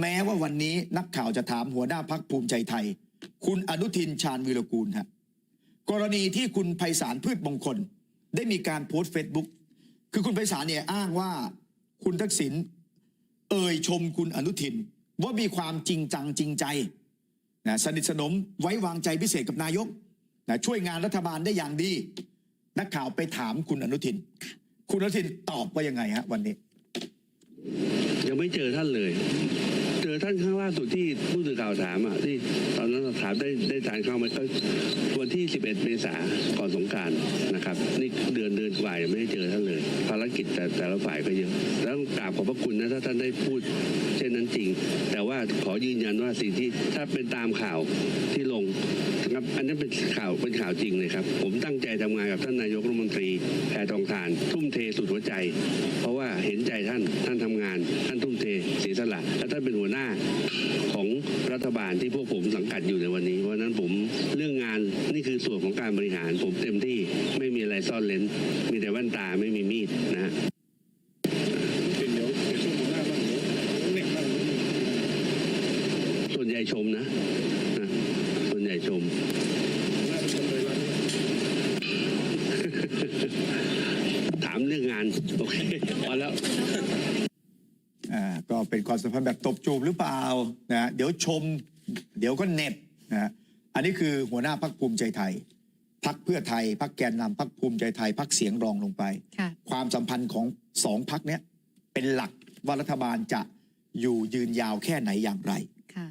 แม้ว่าวันนี้นักข่าวจะถามหัวหน้าพักภูมิใจไทย คุณอนุทินชาญวีรกูลฮะกรณีที่คุณไพศาลพืชมงคล ได้มีการโพสต์เฟซบุ๊กคือคุณไพศาลเนี่ยอ้างว่าคุณทักษิณเอ่ยชมคุณอนุทิน ว่ามีความจริงจังจริงใจนะสนิทสนมไว้วางใจพิเศษกับนายกนะช่วยงานรัฐบาลได้อย่างดี นักข่าวไปถามคุณอนุทิน คุณอนุทินตอบว่ายังไงฮะวันนี้ ยังไม่เจอท่านเลย ท่านครั้งล่าสุดที่ผู้สื่อข่าวถามอะที่ตอนนั้นเราถามได้ได้ทานเข้ามาก็วันที่ 11 เมษาก่อนสงการนะครับนี่เดือนเดือนกว่ายังไม่ได้เจอท่านเลยารกิจแต่แต่ละฝ่ายก็เยอะแล้วกราบขอบพระคุณนะถ้าท่านได้พูด เช่นนั้นจริง แต่ว่าขอยืนยันว่าสิ่งที่ถ้าเป็นตามข่าวที่ลงครับอันนั้นเป็นข่าวเป็นข่าวจริงเลยครับ ผมตั้งใจทำงานกับท่านนายกรัฐมนตรีแพทองทาน ทุ่มเทสุดหัวใจ เพราะว่าเห็นใจท่านท่านทำงาน ท่านทุ่มเทเสียสละและท่านเป็นหัวหน้าของรัฐบาลที่พวกผมสังกัดอยู่ในวันนี้เพราะนั้นผมเรื่องงานนี่คือส่วนของการบริหาร ผมเต็มที่ไม่มีอะไรซ่อนเล้นมีแต่แว่นตาไม่มีมีดนะส่วนใหญ่ชมนะนะส่วนใหญ่ชมถามเรื่องงาน โอเคพอแล้วอ่าก็เป็นความสัมพันธ์แบบตบจูบหรือเปล่านะเดี๋ยวชม เดี๋ยวก็เน็บนะอันนี้คือหัวหน้าพักภูมิใจไทย พักเพื่อไทยพักแกนนำพักภูมิใจไทยพักเสียงรองลงไปค่ะความสัมพันธ์ของสองพักเนี้ยเป็นหลักว่ารัฐบาลจะอยู่ยืนยาวแค่ไหนอย่างไรค่ะ